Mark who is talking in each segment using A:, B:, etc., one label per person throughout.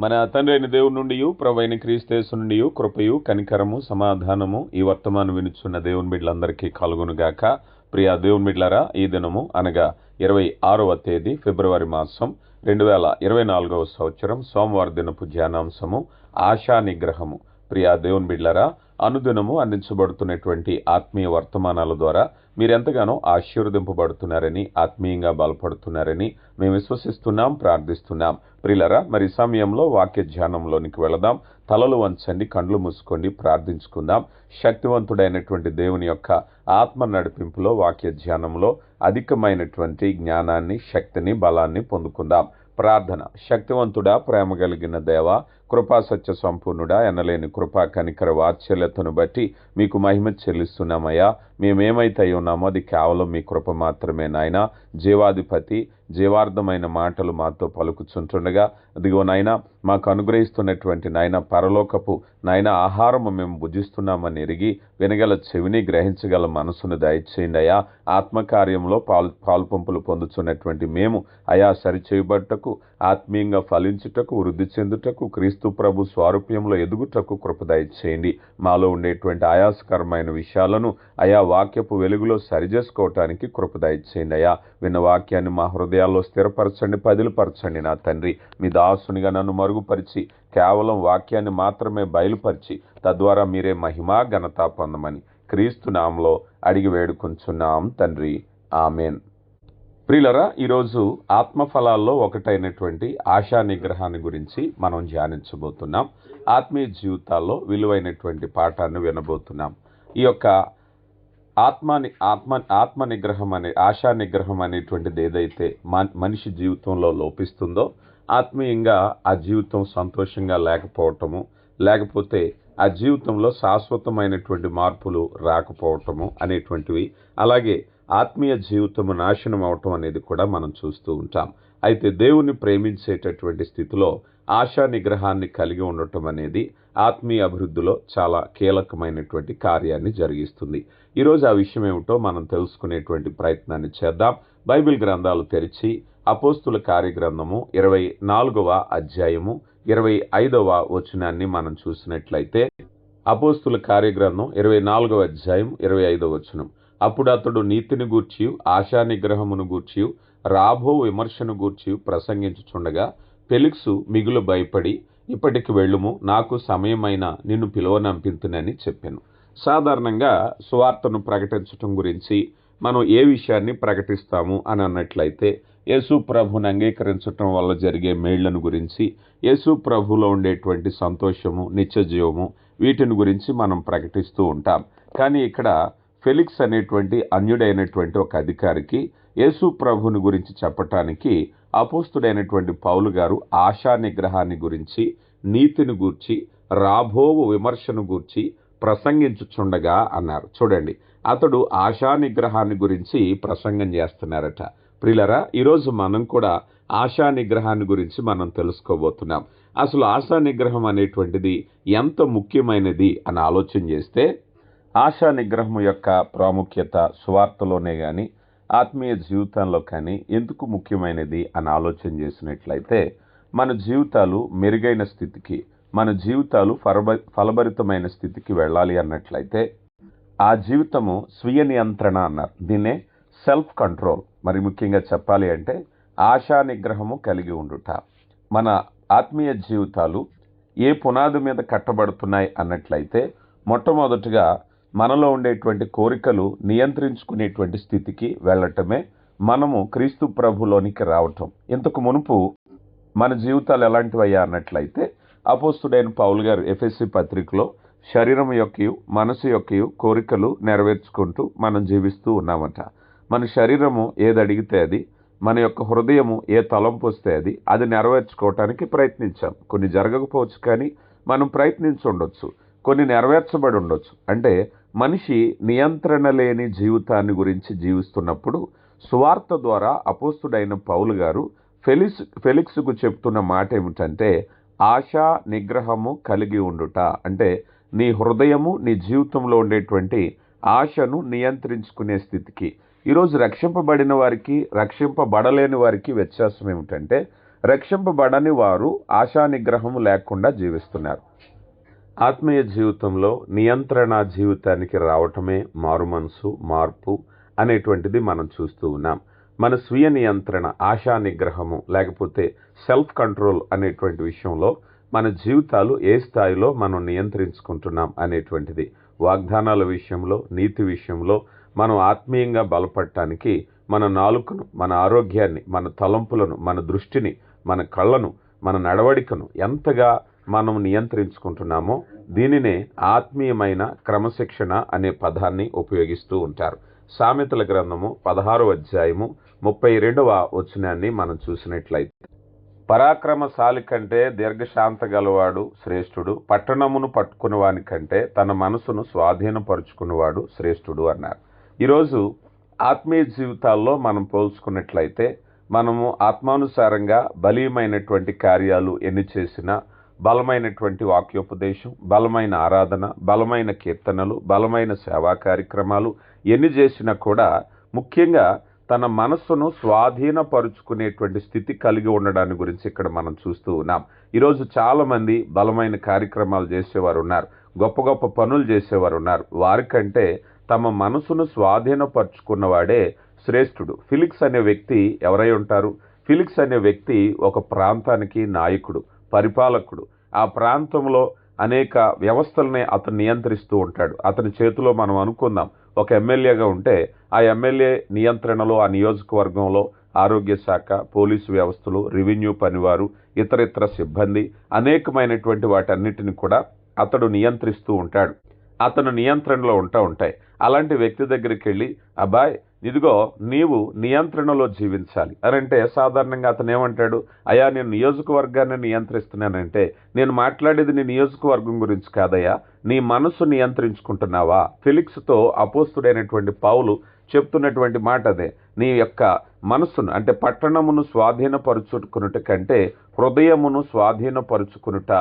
A: మన తండ్రి అయిన దేవుని నుండి ప్రభైన క్రీస్తేసు నుండి కృపయు కనికరము సమాధానము ఈ వర్తమానం వినుచున్న దేవుని బిడ్డలందరికీ కలుగునుగాక. ప్రియా దేవుని బిడ్డలారా ఈ దినము అనగా ఇరవై ఆరవ తేదీ ఫిబ్రవరి మాసం రెండు వేల ఇరవై నాలుగవ సంవత్సరం సోమవార దినపు ధ్యానాంశము ఆశా నిగ్రహము. ప్రియా దేవుని బిడ్డలారా అనుదినము అందించబడుతున్నటువంటి ఆత్మీయ వర్తమానాల ద్వారా మీరెంతగానో ఆశీర్వదింపబడుతున్నారని ఆత్మీయంగా బలపడుతున్నారని మేము విశ్వసిస్తున్నాం ప్రార్థిస్తున్నాం. ప్రిలరా మరి సమయంలో వాక్య ధ్యానంలోనికి వెళదాం. తలలు వంచండి కండ్లు మూసుకోండి ప్రార్థించుకుందాం. శక్తివంతుడైనటువంటి దేవుని యొక్క ఆత్మ నడిపింపులో వాక్య ధ్యానంలో అధికమైనటువంటి జ్ఞానాన్ని శక్తిని బలాన్ని పొందుకుందాం. ప్రార్థన. శక్తివంతుడా ప్రేమ కలిగిన దేవ కృపా సత్య సంపూర్ణుడా ఎనలేని కృపా కనికర వాత్సల్యతను బట్టి మీకు మహిమ చెల్లిస్తున్నామయ్యా. మేమేమైతే ఉన్నామో అది కేవలం మీ కృప మాత్రమే నాయన. జీవాధిపతి జీవార్థమైన మాటలు మాతో పలుకుచుంటుండగా అదిగో నాయన మాకు అనుగ్రహిస్తున్నటువంటి నాయన పరలోకపు నాయన ఆహారము మేము భుజిస్తున్నామని ఎరిగి వినగల చెవిని గ్రహించగల మనసును దయచేయండి అయా ఆత్మకార్యంలో పాలు పాల్పంపులు పొందుతున్నటువంటి మేము అయా సరిచేయబట్టకు ఆత్మీయంగా ఫలించుటకు వృద్ధి చెందుటకు క్రీస్తు ప్రభు స్వారూప్యంలో ఎదుగుటకు కృపదయచేయండి మాలో ఉండేటువంటి ఆయాసకరమైన విషయాలను అయా వాక్యపు వెలుగులో సరిచేసుకోవటానికి కృపదయచేయండి అయా. విన్న వాక్యాన్ని మా హృదయాల్లో స్థిరపరచండి పదిలిపరచండి నా తండ్రి. మీ దాసునిగా నన్ను మరుగుపరిచి కేవలం వాక్యాన్ని మాత్రమే బయలుపరిచి తద్వారా మీరే మహిమా ఘనత పొందమని క్రీస్తు నామంలో అడిగి వేడుకుంటున్నాం తండ్రి. ఆమెన్. ప్రియులరా ఈరోజు ఆత్మఫలాల్లో ఒకటైనటువంటి ఆశా నిగ్రహాన్ని గురించి మనం ధ్యానించబోతున్నాం. ఆత్మీయ జీవితాల్లో విలువైనటువంటి పాఠాన్ని వినబోతున్నాం. ఈ యొక్క ఆత్మాని ఆత్మ ఆత్మ నిగ్రహం అనే ఆశా నిగ్రహం అనేటువంటిది ఏదైతే మనిషి జీవితంలో లోపిస్తుందో ఆత్మీయంగా ఆ జీవితం సంతోషంగా లేకపోవటము లేకపోతే ఆ జీవితంలో శాశ్వతమైనటువంటి మార్పులు రాకపోవటము అనేటువంటివి అలాగే ఆత్మీయ జీవితము నాశనం అవటం అనేది కూడా మనం చూస్తూ ఉంటాం. అయితే దేవుని ప్రేమించేటటువంటి స్థితిలో ఆశా నిగ్రహాన్ని కలిగి ఉండటం అనేది ఆత్మీయ అభివృద్ధిలో చాలా కీలకమైనటువంటి కార్యాన్ని జరిగిస్తుంది. ఈరోజు ఆ విషయం ఏమిటో మనం తెలుసుకునేటువంటి ప్రయత్నాన్ని చేద్దాం. బైబిల్ గ్రంథాలు తెరిచి అపోస్తుల కార్యగ్రంథము ఇరవై నాలుగవ అధ్యాయము ఇరవై ఐదవ వచనాన్ని మనం చూసినట్లయితే అపోస్తుల కార్యగ్రంథం ఇరవై నాలుగవ అధ్యాయం ఇరవై ఐదవ వచనం. అప్పుడు అతడు నీతిని గూర్చి ఆశానిగ్రహమును గూర్చి రాబో విమర్శను గూర్చి ప్రసంగించుచుండగా పెలిక్సు మిగులు భయపడి ఇప్పటికి వెళ్ళుము నాకు సమయమైన నిన్ను పిలువనంపింతునని చెప్పాను. సాధారణంగా సువార్తను ప్రకటించటం గురించి మనం ఏ విషయాన్ని ప్రకటిస్తాము అని అన్నట్లయితే యేసు ప్రభుని అంగీకరించటం వల్ల జరిగే మేళ్ళను గురించి యేసు ప్రభులో ఉండేటువంటి సంతోషము నిత్యజీవము వీటిని గురించి మనం ప్రకటిస్తూ ఉంటాం. కానీ ఇక్కడ ఫెలిక్స్ అనేటువంటి అన్యుడైనటువంటి ఒక అధికారికి యేసు ప్రభుని గురించి చెప్పటానికి అపోస్తుడైనటువంటి పౌలు గారు ఆశా నిగ్రహాన్ని గురించి నీతిని గూర్చి రాబోవు విమర్శను గూర్చి ప్రసంగించుచుండగా అన్నారు. చూడండి అతడు ఆశా నిగ్రహాన్ని గురించి ప్రసంగం చేస్తున్నారట. ప్రిలరా ఈరోజు మనం కూడా ఆశా నిగ్రహాన్ని గురించి మనం తెలుసుకోబోతున్నాం. అసలు ఆశా నిగ్రహం అనేటువంటిది ఎంత ముఖ్యమైనది అని ఆలోచన చేస్తే ఆశా నిగ్రహం యొక్క ప్రాముఖ్యత సువార్తలోనే కానీ ఆత్మీయ జీవితంలో కానీ ఎందుకు ముఖ్యమైనది అని ఆలోచన చేసినట్లయితే మన జీవితాలు మెరుగైన స్థితికి మన జీవితాలు ఫలభ ఫలభరితమైన స్థితికి వెళ్ళాలి అన్నట్లయితే ఆ జీవితము స్వీయ నియంత్రణ అన్నారు. దీన్నే సెల్ఫ్ కంట్రోల్. మరి ముఖ్యంగా చెప్పాలి అంటే ఆశా నిగ్రహము కలిగి ఉండుట. మన ఆత్మీయ జీవితాలు ఏ పునాది మీద కట్టబడుతున్నాయి అన్నట్లయితే మొట్టమొదటిగా మనలో ఉండేటువంటి కోరికలు నియంత్రించుకునేటువంటి స్థితికి వెళ్ళటమే మనము క్రీస్తు ప్రభులోనికి రావటం. ఇంతకు మునుపు మన జీవితాలు ఎలాంటివయ్యా అన్నట్లయితే అపోస్తుడైన పౌల్ గారు ఎఫ్ఎస్సి పత్రికలో శరీరం యొక్కయు మనసు యొక్క కోరికలు నెరవేర్చుకుంటూ మనం జీవిస్తూ ఉన్నామట. మన శరీరము ఏది అడిగితే అది మన యొక్క హృదయము ఏ తలంపు వస్తే అది అది నెరవేర్చుకోవటానికి ప్రయత్నించాం. కొన్ని జరగకపోవచ్చు కానీ మనం ప్రయత్నించి ఉండొచ్చు కొన్ని నెరవేర్చబడి ఉండొచ్చు అంటే మనిషి నియంత్రణ లేని జీవితాన్ని గురించి జీవిస్తున్నప్పుడు సువార్త ద్వారా అపోస్తుడైన పౌలు గారు ఫెలిక్స్ ఫెలిక్స్కు చెప్తున్న మాట ఏమిటంటే ఆశ నిగ్రహము కలిగి ఉండుట. అంటే నీ హృదయము నీ జీవితంలో ఉండేటువంటి ఆశను నియంత్రించుకునే స్థితికి. ఈరోజు రక్షింపబడిన వారికి రక్షింపబడలేని వారికి వ్యత్యాసం ఏమిటంటే రక్షింపబడని వారు ఆశా నిగ్రహము లేకుండా జీవిస్తున్నారు. ఆత్మీయ జీవితంలో నియంత్రణ జీవితానికి రావటమే మారు మనసు మార్పు అనేటువంటిది మనం చూస్తూ ఉన్నాం. మన స్వీయ నియంత్రణ ఆశా నిగ్రహము లేకపోతే సెల్ఫ్ కంట్రోల్ అనేటువంటి విషయంలో మన జీవితాలు ఏ స్థాయిలో మనం నియంత్రించుకుంటున్నాం అనేటువంటిది వాగ్దానాల విషయంలో నీతి విషయంలో మనం ఆత్మీయంగా బలపడటానికి మన నాలుకను మన ఆరోగ్యాన్ని మన తలంపులను మన దృష్టిని మన కళ్ళను మన నడవడికను ఎంతగా మనం నియంత్రించుకుంటున్నామో దీనినే ఆత్మీయమైన క్రమశిక్షణ అనే పదాన్ని ఉపయోగిస్తూ ఉంటారు. సామెతల గ్రంథము పదహారు అధ్యాయము ముప్పై రెండవ వచనాన్ని మనం చూసినట్లయితే పరాక్రమశాలి కంటే దీర్ఘశాంత గలవాడు శ్రేష్ఠుడు పట్టణమును పట్టుకునేవాని కంటే తన మనసును స్వాధీనపరుచుకునేవాడు శ్రేష్ఠుడు అన్నారు. ఈరోజు ఆత్మీయ జీవితాల్లో మనం పోల్చుకున్నట్లయితే మనము ఆత్మానుసారంగా బలీయమైనటువంటి కార్యాలు ఎన్ని చేసినా బలమైనటువంటి వాక్యోపదేశం బలమైన ఆరాధన బలమైన కీర్తనలు బలమైన సేవా కార్యక్రమాలు ఎన్ని చేసినా కూడా ముఖ్యంగా తన మనస్సును స్వాధీనపరుచుకునేటువంటి స్థితి కలిగి ఉండడాన్ని గురించి ఇక్కడ మనం చూస్తూ ఉన్నాం. ఈరోజు చాలామంది బలమైన కార్యక్రమాలు చేసేవారు ఉన్నారు గొప్ప గొప్ప పనులు చేసేవారు ఉన్నారు. వారికంటే తమ మనసును స్వాధీనపరుచుకున్నవాడే శ్రేష్ఠుడు. ఫిలిక్స్ అనే వ్యక్తి ఎవరై ఉంటారు? ఫిలిక్స్ అనే వ్యక్తి ఒక ప్రాంతానికి నాయకుడు. పరిపాలకుడు. ఆ ప్రాంతంలో అనేక వ్యవస్థలనే అతను నియంత్రిస్తూ ఉంటాడు. అతని చేతిలో మనం అనుకుందాం ఒక ఎమ్మెల్యేగా ఉంటే ఆ ఎమ్మెల్యే నియంత్రణలో ఆ నియోజకవర్గంలో ఆరోగ్య శాఖ పోలీసు వ్యవస్థలు రెవెన్యూ పనివారు ఇతర ఇతర సిబ్బంది అనేకమైనటువంటి వాటన్నిటిని కూడా అతడు నియంత్రిస్తూ ఉంటాడు. అతను నియంత్రణలో ఉంటా ఉంటాయి. అలాంటి వ్యక్తి దగ్గరికి వెళ్ళి అబ్బాయ్ ఇదిగో నీవు నియంత్రణలో జీవించాలి. అనంటే సాధారణంగా అతను ఏమంటాడు అయా నేను నియోజకవర్గాన్ని నియంత్రిస్తున్నానంటే నేను మాట్లాడేది నీ నియోజకవర్గం గురించి కాదయ్యా నీ మనసు నియంత్రించుకుంటున్నావా? ఫిలిక్స్తో అపోస్తుడైనటువంటి పావులు చెప్తున్నటువంటి మాట అదే నీ యొక్క మనస్సును అంటే పట్టణమును స్వాధీనపరుచుకునుట కంటే హృదయమును స్వాధీనపరుచుకునుట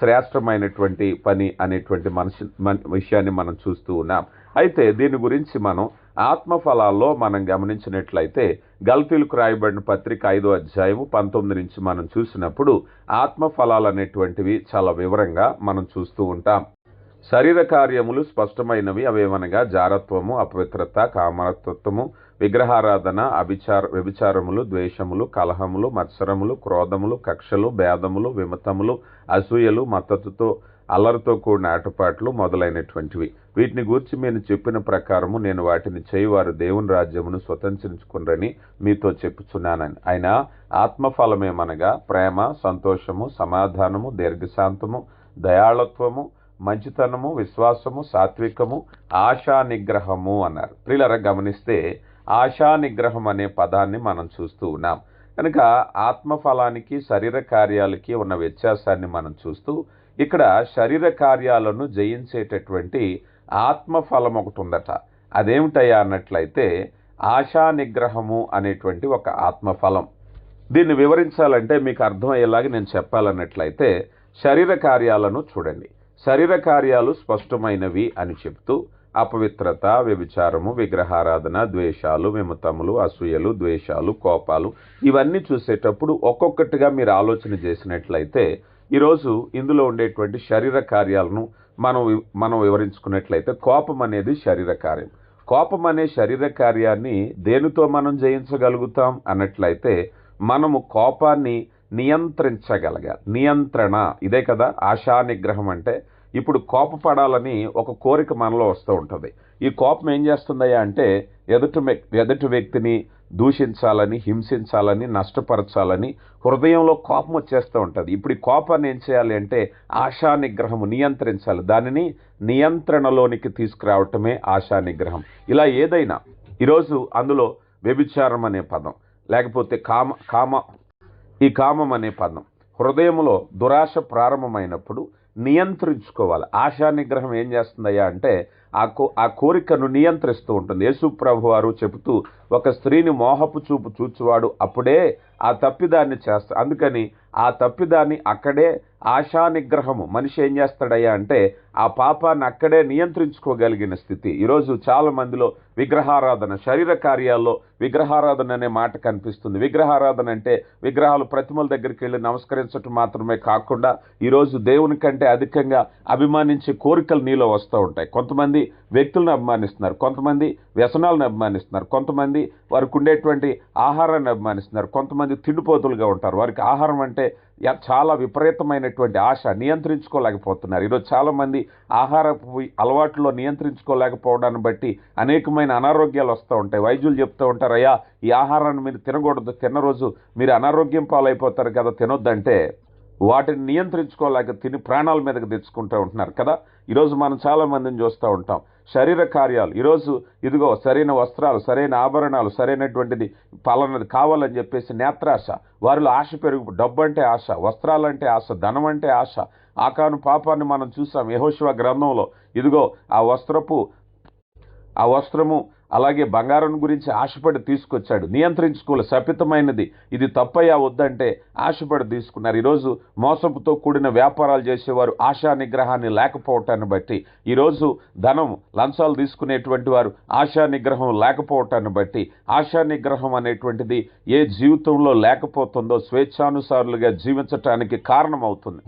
A: శ్రేష్టమైనటువంటి పని అనేటువంటి మనసు విషయాన్ని మనం చూస్తూ ఉన్నాం. అయితే దీని గురించి మనం ఆత్మఫలాల్లో మనం గమనించినట్లయితే గల్తీలకు రాయబడిన పత్రిక ఐదో అధ్యాయము పంతొమ్మిది నుంచి మనం చూసినప్పుడు ఆత్మఫలాలు అనేటువంటివి చాలా వివరంగా మనం చూస్తూ ఉంటాం. శరీర కార్యములు స్పష్టమైనవి అవేమనగా జారత్వము అపవిత్రత కామరత్వము విగ్రహారాధన అభిచార వ్యభిచారములు ద్వేషములు కలహములు మత్సరములు క్రోధములు కక్షలు భేదములు విమతములు అసూయలు మద్దతుతో అల్లరితో కూడిన ఆటపాట్లు మొదలైనటువంటివి. వీటిని గూర్చి నేను చెప్పిన ప్రకారము నేను వాటిని చేయువారు దేవుని రాజ్యమును స్వతంత్రించుకునరని మీతో చెప్పుచున్నానని. ఆయన ఆత్మఫలమేమనగా ప్రేమ సంతోషము సమాధానము దీర్ఘశాంతము దయాళత్వము మంచితనము విశ్వాసము సాత్వికము ఆశా నిగ్రహము అన్నారు. ప్రియులర గమనిస్తే ఆశా నిగ్రహం అనే పదాన్ని మనం చూస్తూ ఉన్నాం. కనుక ఆత్మఫలానికి శరీర కార్యాలకి ఉన్న వ్యత్యాసాన్ని మనం చూస్తూ ఇక్కడ శరీర కార్యాలను జయించేటటువంటి ఆత్మఫలం ఒకటి ఉందట. అదేమిటయా అన్నట్లయితే ఆశా నిగ్రహము అనేటువంటి ఒక ఆత్మఫలం. దీన్ని వివరించాలంటే మీకు అర్థమయ్యేలాగా నేను చెప్పాలన్నట్లయితే శరీర కార్యాలను చూడండి. శరీర కార్యాలు స్పష్టమైనవి అని చెప్తూ అపవిత్రత వ్యభిచారము విగ్రహారాధన ద్వేషాలు విమతములు అసూయలు ద్వేషాలు కోపాలు ఇవన్నీ చూసేటప్పుడు ఒక్కొక్కటిగా మీరు ఆలోచన చేసినట్లయితే ఈరోజు ఇందులో ఉండేటువంటి శరీర కార్యాలను మనం మనం వివరించుకున్నట్లయితే కోపం అనేది శరీర కార్యం. కోపం అనే శరీర కార్యాన్ని దేనితో మనం జయించగలుగుతాం అన్నట్లయితే మనము కోపాన్ని నియంత్రించగలగాలి. నియంత్రణ. ఇదే కదా ఆశా నిగ్రహం అంటే ఇప్పుడు కోపపడాలని ఒక కోరిక మనలో వస్తూ ఉంటుంది. ఈ కోపం ఏం చేస్తుందయ్యా అంటే ఎదుటి ఎదుటి వ్యక్తిని దూషించాలని హింసించాలని నష్టపరచాలని హృదయంలో కోపం వచ్చేస్తూ ఉంటుంది. ఇప్పుడు ఈ కోపాన్ని ఏం చేయాలి అంటే ఆశా నిగ్రహము నియంత్రించాలి. దానిని నియంత్రణలోనికి తీసుకురావటమే ఆశా నిగ్రహం ఇలా ఏదైనా ఈరోజు అందులో వ్యభిచారం అనే పదం లేకపోతే కామ కామ ఈ కామం అనే పదం హృదయంలో దురాశ ప్రారంభమైనప్పుడు నియంత్రించుకోవాలి. ఆశా నిగ్రహం ఏం చేస్తుందయ్యా అంటే ఆ కో ఆ కోరికను నియంత్రిస్తూ ఉంటుంది. యేసు ప్రభు వారు చెబుతూ ఒక స్త్రీని మోహపు చూపు చూచువాడు అప్పుడే ఆ తప్పిదాన్ని చేస్తా అందుకని ఆ తప్పిదాన్ని అక్కడే ఆశా నిగ్రహము. మనిషి ఏం చేస్తాడయ్యా అంటే ఆ పాపాన్ని అక్కడే నియంత్రించుకోగలిగిన స్థితి. ఈరోజు చాలా మందిలో విగ్రహారాధన శరీర కార్యాల్లో విగ్రహారాధన అనే మాట కనిపిస్తుంది. విగ్రహారాధన అంటే విగ్రహాలు ప్రతిమల దగ్గరికి వెళ్ళి నమస్కరించడం మాత్రమే కాకుండా ఈరోజు దేవుని కంటే అధికంగా అభిమానించే కోరికలు నీలో వస్తూ ఉంటాయి. కొంతమంది వ్యక్తులను అభిమానిస్తున్నారు. కొంతమంది వ్యసనాలను అభిమానిస్తున్నారు. కొంతమంది వారికి ఉండేటువంటి ఆహారాన్ని అభిమానిస్తున్నారు. కొంతమంది తిండిపోతులుగా ఉంటారు. వారికి ఆహారం అంటే చాలా విపరీతమైనటువంటి ఆశ. నియంత్రించుకోలేకపోతున్నారు. ఈరోజు చాలామంది ఆహారపు అలవాట్లో నియంత్రించుకోలేకపోవడాన్ని బట్టి అనేకమైన అనారోగ్యాలు వస్తూ ఉంటాయి. వైద్యులు చెప్తూ ఉంటారు అయ్యా ఈ ఆహారాన్ని మీరు తినకూడదు. తిన్న రోజు మీరు అనారోగ్యం పాలైపోతారు కదా తినొద్దంటే వాటిని నియంత్రించుకోలేక తిని ప్రాణాల మీదకి తెచ్చుకుంటూ ఉంటున్నారు కదా? ఈరోజు మనం చాలామందిని చూస్తూ ఉంటాం. శరీర కార్యాలు. ఈరోజు ఇదిగో సరైన వస్త్రాలు సరైన ఆభరణాలు సరైనటువంటిది పలానది కావాలని చెప్పేసి నేత్రాశ. వారిలో ఆశ పెరుగు డబ్బు అంటే ఆశ వస్త్రాలంటే ఆశ ధనం అంటే ఆశ. ఆకాను పాపాన్ని మనం చూసాం యహోశివ గ్రంథంలో. ఇదిగో ఆ వస్త్రపు ఆ వస్త్రము అలాగే బంగారం గురించి ఆశపడి తీసుకొచ్చాడు. నియంత్రించుకోలే. శపితమైనది. ఇది తప్పయ్యా వద్దంటే ఆశపడి తీసుకున్నారు. ఈరోజు మోసపుతో కూడిన వ్యాపారాలు చేసేవారు ఆశా నిగ్రహాన్ని లేకపోవటాన్ని బట్టి ఈరోజు ధనం లంచాలు తీసుకునేటువంటి వారు ఆశా నిగ్రహం లేకపోవటాన్ని బట్టి ఆశా నిగ్రహం అనేటువంటిది ఏ జీవితంలో లేకపోతుందో స్వేచ్ఛానుసారులుగా జీవించటానికి కారణమవుతుంది.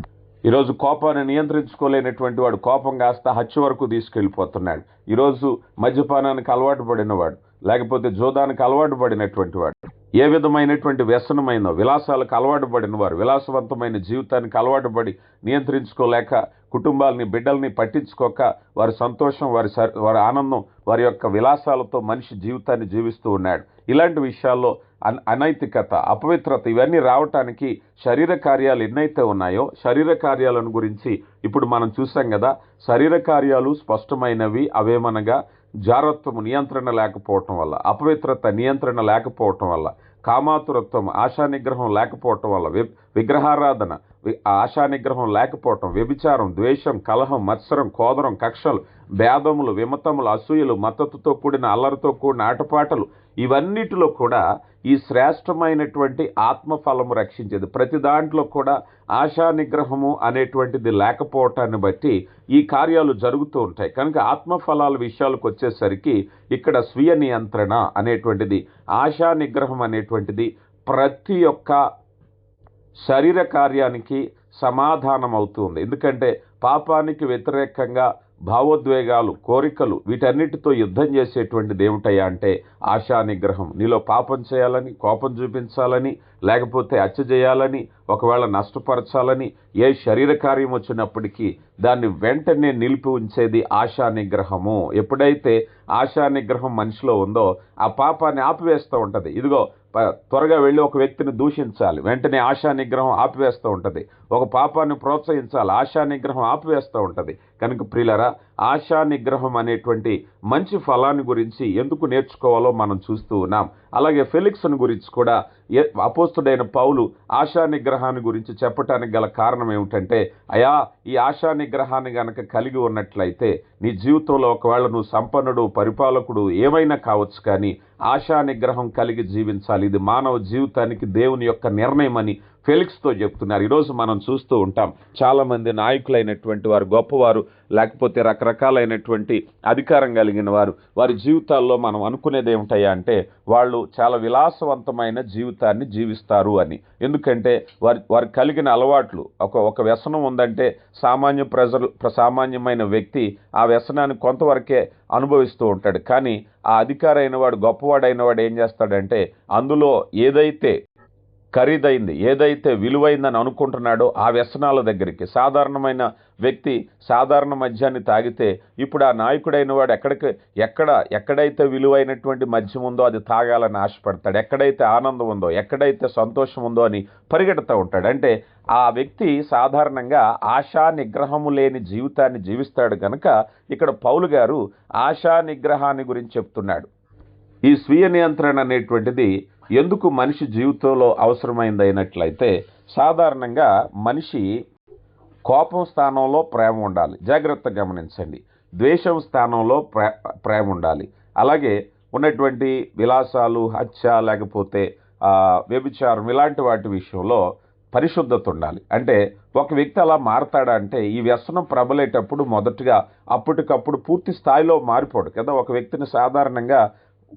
A: ఈరోజు కోపాన్ని నియంత్రించుకోలేనటువంటి వాడు కోపం కాస్త హత్య వరకు తీసుకెళ్ళిపోతున్నాడు. ఈరోజు మద్యపానానికి అలవాటు పడినవాడు లేకపోతే జోదానికి అలవాటు పడినటువంటి వాడు ఏ విధమైనటువంటి వ్యసనమైన విలాసాలకు అలవాటు పడిన వారు విలాసవంతమైన జీవితానికి అలవాటు పడి నియంత్రించుకోలేక కుటుంబాలని బిడ్డల్ని పట్టించుకోక వారి సంతోషం వారి వారి ఆనందం వారి యొక్క విలాసాలతో మనిషి జీవితాన్ని జీవిస్తూ ఉన్నాడు. ఇలాంటి విషయాల్లో అన్ అనైతికత అపవిత్రత ఇవన్నీ రావటానికి శరీర కార్యాలు ఎన్నైతే ఉన్నాయో శరీర కార్యాలను గురించి ఇప్పుడు మనం చూసాం కదా శరీర కార్యాలు స్పష్టమైనవి అవేమనగా జారత్వము నియంత్రణ లేకపోవటం వల్ల అపవిత్రత నియంత్రణ లేకపోవటం వల్ల కామాతురత్వం ఆశా నిగ్రహం లేకపోవటం వల్ల వి విగ్రహారాధన ఆశా నిగ్రహం లేకపోవటం వ్యభిచారం ద్వేషం కలహం మత్సరం కోదరం కక్షలు భేదములు విమతములు అసూయలు మద్దతుతో కూడిన అల్లరితో కూడిన ఆటపాటలు ఇవన్నిటిలో కూడా ఈ శ్రేష్టమైనటువంటి ఆత్మఫలము రక్షించేది. ప్రతి దాంట్లో కూడా ఆశా నిగ్రహము అనేటువంటిది లేకపోవటాన్ని బట్టి ఈ కార్యాలు జరుగుతూ ఉంటాయి. కనుక ఆత్మఫలాల విషయాలకు వచ్చేసరికి ఇక్కడ స్వీయ నియంత్రణ అనేటువంటిది ఆశా నిగ్రహం అనేటువంటిది ప్రతి ఒక్క శరీర కార్యానికి సమాధానం అవుతుంది ఎందుకంటే పాపానికి వ్యతిరేకంగా భావోద్వేగాలు కోరికలు వీటన్నిటితో యుద్ధం చేసేటువంటిది ఏమిటయ్యా అంటే ఆశానిగ్రహం. నీలో పాపం చేయాలని కోపం చూపించాలని లేకపోతే హత్య చేయాలని ఒకవేళ నష్టపరచాలని ఏ శరీర కార్యం వచ్చినప్పటికీ దాన్ని వెంటనే నిలిపి ఉంచేది ఆశానిగ్రహము. ఎప్పుడైతే ఆశానిగ్రహం మనిషిలో ఉందో ఆ పాపాన్ని ఆపివేస్తూ ఉంటుంది. ఇదిగో త్వరగా వెళ్ళి ఒక వ్యక్తిని దూషించాలి. వెంటనే ఆశా నిగ్రహం ఆపివేస్తూ ఉంటుంది. ఒక పాపాన్ని ప్రోత్సహించాలి. ఆశా నిగ్రహం ఆపివేస్తూ ఉంటుంది. కనుక ప్రియులరా ఆశా నిగ్రహం అనేటువంటి మంచి ఫలాన్ని గురించి ఎందుకు నేర్చుకోవాలో మనం చూస్తూ ఉన్నాం. అలాగే ఫెలిక్స్ను గురించి కూడా అపోస్తుడైన పౌలు ఆశా నిగ్రహాన్ని గురించి చెప్పటానికి గల కారణం ఏమిటంటే అయా ఈ ఆశా నిగ్రహాన్ని గనక కలిగి ఉన్నట్లయితే నీ జీవితంలో ఒకవేళ నువ్వు సంపన్నుడు పరిపాలకుడు ఏమైనా కావచ్చు కానీ ఆశా నిగ్రహం కలిగి జీవించాలి. ఇది మానవ జీవితానికి దేవుని యొక్క నిర్ణయం అని ఫెలిక్స్తో చెప్తున్నారు. ఈరోజు మనం చూస్తూ ఉంటాం. చాలామంది నాయకులైనటువంటి వారు గొప్పవారు లేకపోతే రకరకాలైనటువంటి అధికారం కలిగిన వారు వారి జీవితాల్లో మనం అనుకునేది ఏమిటయ్యా అంటే వాళ్ళు చాలా విలాసవంతమైన జీవితాన్ని జీవిస్తారు అని. ఎందుకంటే వారి వారు కలిగిన అలవాట్లు ఒక ఒక వ్యసనం ఉందంటే సామాన్య ప్రజలు ప్ర- సామాన్యమైన వ్యక్తి ఆ వ్యసనాన్ని కొంతవరకే అనుభవిస్తూ ఉంటాడు. కానీ ఆ అధికారైన వాడు గొప్పవాడైన వాడు ఏం చేస్తాడంటే అందులో ఏదైతే ఖరీదైంది. ఏదైతే విలువైందని అనుకుంటున్నాడో ఆ వ్యసనాల దగ్గరికి. సాధారణమైన వ్యక్తి సాధారణ మద్యాన్ని తాగితే ఇప్పుడు ఆ నాయకుడైన వాడు ఎక్కడికి ఎక్కడ ఎక్కడైతే విలువైనటువంటి మద్యం ఉందో అది తాగాలని ఆశపడతాడు. ఎక్కడైతే ఆనందం ఉందో ఎక్కడైతే సంతోషం ఉందో అని పరిగెడుతూ ఉంటాడు. అంటే ఆ వ్యక్తి సాధారణంగా ఆశా నిగ్రహము లేని జీవితాన్ని జీవిస్తాడు కనుక ఇక్కడ పౌలు గారు ఆశా నిగ్రహాన్ని గురించి చెప్తున్నాడు. ఈ స్వీయ నియంత్రణ అనేటువంటిది ఎందుకు మనిషి జీవితంలో అవసరమైంది అయినట్లయితే సాధారణంగా మనిషి కోపం స్థానంలో ప్రేమ ఉండాలి. జాగ్రత్త గమనించండి. ద్వేషం స్థానంలో ప్రే ప్రేమ ఉండాలి. అలాగే ఉన్నటువంటి విలాసాలు హత్య లేకపోతే వ్యభిచారం ఇలాంటి వాటి విషయంలో పరిశుద్ధత ఉండాలి. అంటే ఒక వ్యక్తి అలా మారతాడా అంటే ఈ వ్యసనం ప్రబలేటప్పుడు మొదటగా అప్పటికప్పుడు పూర్తి స్థాయిలో మారిపోడు కదా. ఒక వ్యక్తిని సాధారణంగా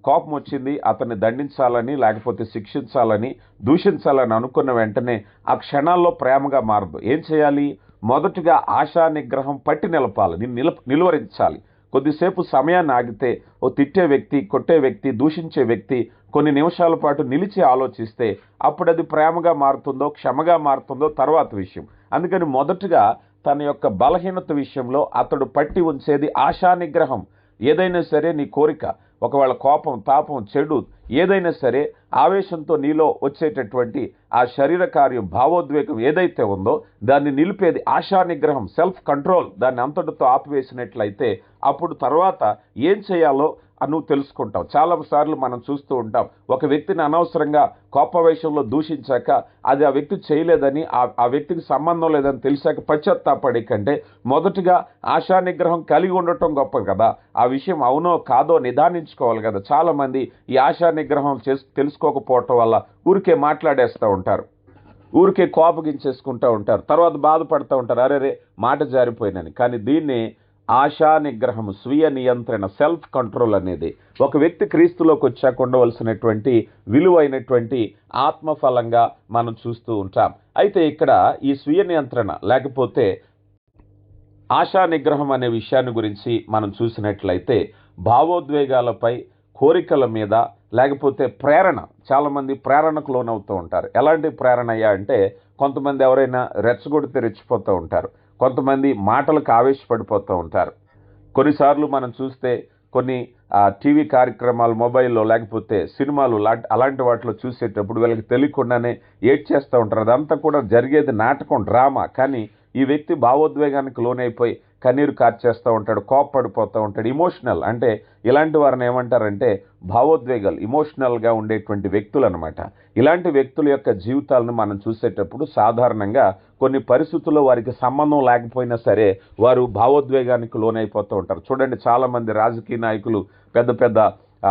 A: కోపం వచ్చింది అతన్ని దండించాలని లేకపోతే శిక్షించాలని దూషించాలని అనుకున్న వెంటనే ఆ క్షణాల్లో ప్రేమగా మారదు. ఏం చేయాలి? మొదటగా ఆశా నిగ్రహం పట్టి నిలపాలి నిన్ను నిల నిలువరించాలి. కొద్దిసేపు సమయాన్ని ఆగితే ఓ తిట్టే వ్యక్తి కొట్టే వ్యక్తి దూషించే వ్యక్తి కొన్ని నిమిషాల పాటు నిలిచి ఆలోచిస్తే అప్పుడు అది ప్రేమగా మారుతుందో క్షమగా మారుతుందో తర్వాత విషయం. అందుకని మొదటగా తన యొక్క బలహీనత విషయంలో అతడు పట్టి ఉంచేది ఆశా నిగ్రహం ఏదైనా సరే నీ కోరిక. ఒకవేళ కోపం తాపం చెడు ఏదైనా సరే ఆవేశంతో నీలో వచ్చేటటువంటి ఆ శరీర కార్యం భావోద్వేగం ఏదైతే ఉందో దాన్ని నిలిపేది ఆశా నిగ్రహం సెల్ఫ్ కంట్రోల్ దాన్ని అంతటితో ఆపివేసినట్లయితే అప్పుడు తర్వాత ఏం చేయాలో అని నువ్వు తెలుసుకుంటావు. చాలా సార్లు మనం చూస్తూ ఉంటాం. ఒక వ్యక్తిని అనవసరంగా కోపవేషంలో దూషించాక అది ఆ వ్యక్తి చేయలేదని ఆ ఆ వ్యక్తికి సంబంధం లేదని తెలిసాక పశ్చాత్తాపడి కంటే మొదటిగా ఆశానిగ్రహం కలిగి ఉండటం గొప్ప కదా. ఆ విషయం అవునో కాదో నిదానించుకోవాలి కదా. చాలామంది ఈ ఆశా నిగ్రహం చేసు తెలుసుకోకపోవటం వల్ల ఊరికే మాట్లాడేస్తూ ఉంటారు. ఊరికే కోపగించేసుకుంటూ ఉంటారు. తర్వాత బాధపడుతూ ఉంటారు. అరే రే మాట జారిపోయినని. కానీ దీన్ని ఆశా నిగ్రహం స్వీయ నియంత్రణ సెల్ఫ్ కంట్రోల్ అనేది. ఒక వ్యక్తి క్రీస్తులోకి వచ్చాక ఉండవలసినటువంటి విలువైనటువంటి ఆత్మఫలంగా మనం చూస్తూ ఉంటాం. అయితే ఇక్కడ ఈ స్వీయ నియంత్రణ లేకపోతే ఆశా నిగ్రహం అనే విషయాన్ని గురించి మనం చూసినట్లయితే భావోద్వేగాలపై కోరికల మీద లేకపోతే ప్రేరణ చాలామంది ప్రేరణకు లోనవుతూ ఉంటారు. ఎలాంటి ప్రేరణ అయ్యా అంటే కొంతమంది ఎవరైనా రెచ్చగొడితే రెచ్చిపోతూ ఉంటారు. కొంతమంది మాటలకు ఆవేశపడిపోతూ ఉంటారు. కొన్నిసార్లు మనం చూస్తే కొన్ని టీవీ కార్యక్రమాలు మొబైల్లో లేకపోతే సినిమాలు లాంటి అలాంటి వాటిలో చూసేటప్పుడు వీళ్ళకి తెలియకుండానే ఏడ్ చేస్తూ ఉంటారు. అదంతా కూడా జరిగేది నాటకం డ్రామా. కానీ ఈ వ్యక్తి భావోద్వేగానికి లోనైపోయి కన్నీరు కార్చేస్తూ ఉంటాడు కోప్పడిపోతూ ఉంటాడు ఇమోషనల్ అంటే ఇలాంటి వారిని ఏమంటారంటే భావోద్వేగాలు ఇమోషనల్గా ఉండేటువంటి వ్యక్తులు అనమాట ఇలాంటి వ్యక్తుల యొక్క జీవితాలను మనం చూసేటప్పుడు సాధారణంగా కొన్ని పరిస్థితుల్లో వారికి సంబంధం లేకపోయినా సరే వారు భావోద్వేగానికి లోనైపోతూ ఉంటారు. చూడండి చాలామంది రాజకీయ నాయకులు పెద్ద పెద్ద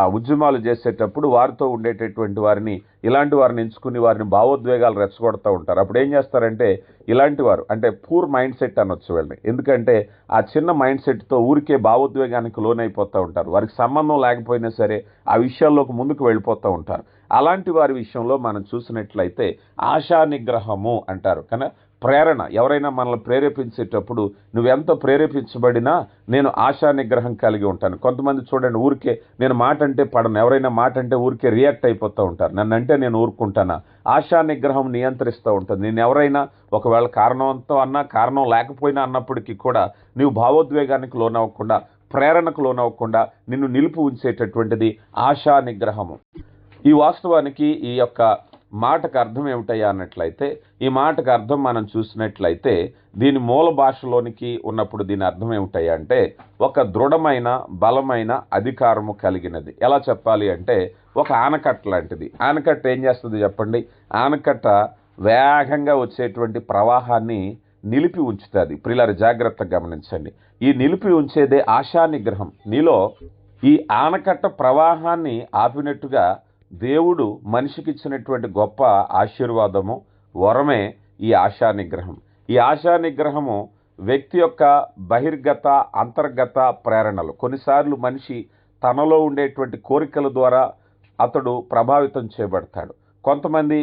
A: ఉద్యమాలు చేసేటప్పుడు వారితో ఉండేటటువంటి వారిని ఇలాంటి వారిని ఎంచుకుని వారిని భావోద్వేగాలు రెచ్చగొడుతూ ఉంటారు. అప్పుడు ఏం చేస్తారంటే ఇలాంటి వారు అంటే పూర్ మైండ్ సెట్ అనొచ్చు వీళ్ళని. ఎందుకంటే ఆ చిన్న మైండ్ సెట్తో ఊరికే భావోద్వేగానికి లోనైపోతూ ఉంటారు. వారికి సంబంధం లేకపోయినా సరే ఆ విషయాల్లోకి ముందుకు వెళ్ళిపోతూ ఉంటారు. అలాంటి వారి విషయంలో మనం చూసినట్లయితే ఆశా నిగ్రహము అంటారు. కానీ ప్రేరణ. ఎవరైనా మనల్ని ప్రేరేపించేటప్పుడు నువ్వెంత ప్రేరేపించబడినా నేను ఆశా నిగ్రహం కలిగి ఉంటాను. కొంతమంది చూడండి ఊరికే నేను మాట అంటే పడను. ఎవరైనా మాట అంటే ఊరికే రియాక్ట్ అయిపోతూ ఉంటారు. నన్ను అంటే నేను ఊరుకుంటానా? ఆశా నిగ్రహం నియంత్రిస్తూ ఉంటుంది. నేను ఎవరైనా ఒకవేళ కారణంతో అన్నా కారణం లేకపోయినా అన్నప్పటికీ కూడా నువ్వు భావోద్వేగానికి లోనవ్వకుండా ప్రేరణకు లోనవ్వకుండా నిన్ను నిలుపు ఉంచేటటువంటిది ఆశా నిగ్రహము ఈ వాస్తవానికి ఈ యొక్క మాటకు అర్థం ఏమిటయ్యా అన్నట్లయితే ఈ మాటకు అర్థం మనం చూసినట్లయితే దీని మూల భాషలోనికి ఉన్నప్పుడు దీని అర్థం ఏమిటయ్యా అంటే ఒక దృఢమైన బలమైన అధికారము కలిగినది. ఎలా చెప్పాలి అంటే ఒక ఆనకట్ట లాంటిది. ఆనకట్ట ఏం చేస్తుంది చెప్పండి? ఆనకట్ట వేగంగా వచ్చేటువంటి ప్రవాహాన్ని నిలిపి ఉంచుతుంది. ప్రిలారి జాగ్రత్తగా గమనించండి. ఈ నిలిపి ఉంచేదే ఆశానిగ్రహం. నీలో ఈ ఆనకట్ట ప్రవాహాన్ని ఆపినట్టుగా దేవుడు మనిషికి ఇచ్చినటువంటి గొప్ప ఆశీర్వాదము వరమే ఈ ఆశా నిగ్రహం ఈ ఆశా నిగ్రహము వ్యక్తి యొక్క బహిర్గత అంతర్గత ప్రేరణలు. కొన్నిసార్లు మనిషి తనలో ఉండేటువంటి కోరికల ద్వారా అతడు ప్రభావితం చేయబడతాడు. కొంతమంది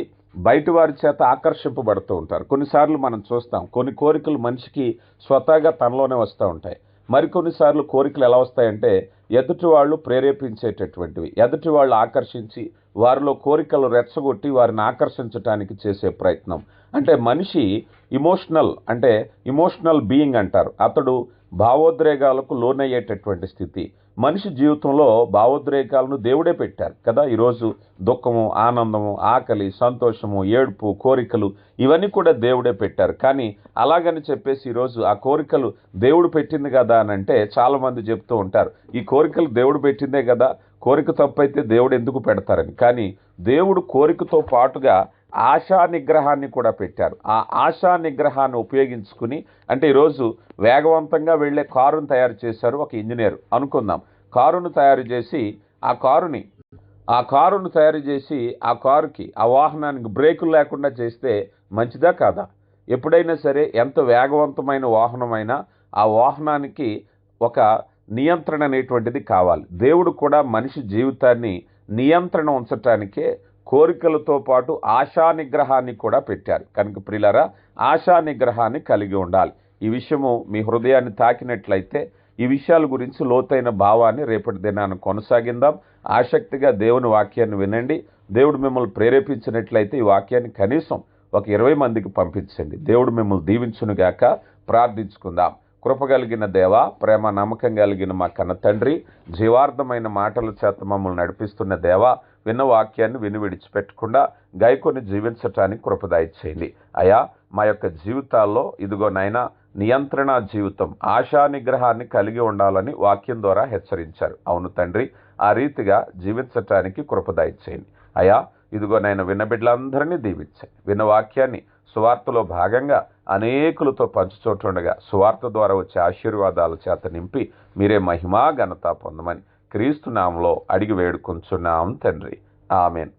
A: బయట వారి చేత ఆకర్షింపబడుతూ ఉంటారు. కొన్నిసార్లు మనం చూస్తాం కొన్ని కోరికలు మనిషికి స్వతహాగా తనలోనే వస్తూ ఉంటాయి. మరికొన్నిసార్లు కోరికలు ఎలా వస్తాయంటే ఎదుటి వాళ్ళు ప్రేరేపించేటటువంటివి. ఎదుటి వాళ్ళు ఆకర్షించి వారిలో కోరికలు రెచ్చగొట్టి వారిని ఆకర్షించడానికి చేసే ప్రయత్నం. అంటే మనిషి ఇమోషనల్ అంటే ఇమోషనల్ బీయింగ్ అంటారు. అతడు భావోద్రేకాలకు లోనయ్యేటటువంటి స్థితి. మనిషి జీవితంలో భావోద్రేకాలను దేవుడే పెట్టారు కదా. ఈరోజు దుఃఖము ఆనందము ఆకలి సంతోషము ఏడుపు కోరికలు ఇవన్నీ కూడా దేవుడే పెట్టారు. కానీ అలాగని చెప్పేసి ఈరోజు ఆ కోరికలు దేవుడు పెట్టింది కదా అని అంటే చాలామంది చెప్తూ ఉంటారు. ఈ కోరికలు దేవుడు పెట్టిందే కదా. కోరిక తప్పైతే దేవుడు ఎందుకు పెడతారని. కానీ దేవుడు కోరికతో పాటుగా ఆశా నిగ్రహాన్ని కూడా పెట్టారు. ఆ ఆశా నిగ్రహాన్ని ఉపయోగించుకుని అంటే ఈరోజు వేగవంతంగా వెళ్ళే కారును తయారు చేశారు ఒక ఇంజనీర్. అనుకుందాం. కారును తయారు చేసి ఆ కారుని ఆ కారును తయారు చేసి ఆ కారుకి ఆ వాహనానికి బ్రేకులు లేకుండా చేస్తే మంచిదా కాదా? ఎప్పుడైనా సరే ఎంత వేగవంతమైన వాహనమైనా ఆ వాహనానికి ఒక నియంత్రణ అనేటువంటిది కావాలి. దేవుడు కూడా మనిషి జీవితాన్ని నియంత్రణ ఉంచటానికే కోరికలతో పాటు ఆశా నిగ్రహాన్ని కూడా పెట్టారు. కనుక ప్రిలరా ఆశా నిగ్రహాన్ని కలిగి ఉండాలి. ఈ విషయము మీ హృదయాన్ని తాకినట్లయితే ఈ విషయాల గురించి లోతైన భావాన్ని రేపటి దినాన్ని కొనసాగిందాం ఆసక్తిగా దేవుని వాక్యాన్ని వినండి. దేవుడు మిమ్మల్ని ప్రేరేపించినట్లయితే ఈ వాక్యాన్ని కనీసం ఒక ఇరవై మందికి పంపించండి. దేవుడు మిమ్మల్ని దీవించునుగాక ప్రార్థించుకుందాం. కృపగలిగిన దేవ ప్రేమ నమ్మకం కలిగిన మా కన్న తండ్రి జీవార్థమైన మాటల చేత మమ్మల్ని నడిపిస్తున్న దేవ విన్న వాక్యాన్ని విని విడిచిపెట్టకుండా గైకొని జీవించటానికి కృపదాయి చేయండి అయా మా యొక్క జీవితాల్లో ఇదిగో నైనా నియంత్రణ జీవితం ఆశా నిగ్రహాన్ని కలిగి ఉండాలని వాక్యం ద్వారా హెచ్చరించారు. అవును తండ్రి ఆ రీతిగా జీవించటానికి కృపదాయి చేయండి అయా ఇదిగో నేను విన్న బిడ్డలందరినీ దీవించాయి విన్న వాక్యాన్ని సువార్తలో భాగంగా అనేకులతో పంచుచోటుండగా సువార్త ద్వారా వచ్చే ఆశీర్వాదాల చేత నింపి మీరే మహిమా ఘనత పొందమని క్రీస్తు నామంలో అడిగి వేడుకుంటున్నాం తండ్రి. ఆమెన్.